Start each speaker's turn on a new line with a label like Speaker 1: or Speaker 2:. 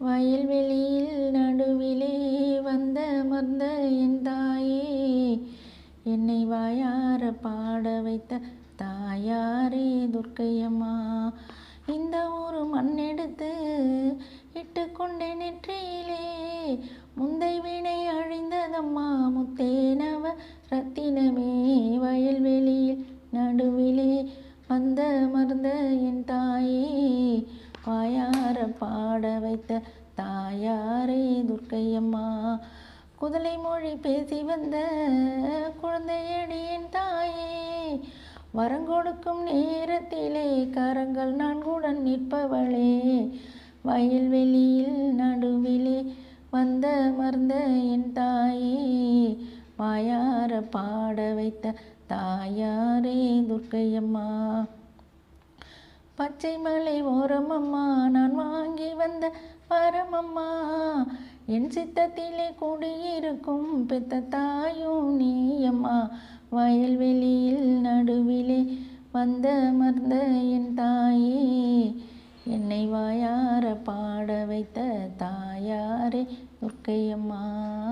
Speaker 1: வயல்வெளியில் நடுவிலே வந்த மர்ந்த என் தாயே என்னை வாயார பாட வைத்த தாயாரே துர்க்கையம்மா. இந்த ஒரு மண்ணெடுத்து இட்டு கொண்டே நெற்றியிலே முந்தை வினை அழிந்ததம்மா. முத்தேனவ ரத்தினமே வயல்வெளியில் நடுவிலே வந்த மருந்த என் தாயே பாட வைத்த தாயாரே துர்க்கையம்மா. குதலை மொழி பேசி வந்த குழந்தையடி என் தாயே. வரங்கொடுக்கும் நேரத்திலே கரங்கள் நான்குடன் நிற்பவளே. வயல்வெளியில் நடுவிலே வந்த மறந்த என் தாயே. வாயார பாட வைத்த தாயாரே துர்க்கையம்மா. பச்சை மலை ஓரமம்மா நான் வாங்கி வந்த பரமம்மா. என் சித்தத்திலே குடியிருக்கும் பெத்த தாயும் நீயம்மா. வயல்வெளியில் நடுவிலே வந்த மர்ந்த என் தாயே. என்னை வாயார பாட வைத்த தாயாரே துர்க்கையம்மா.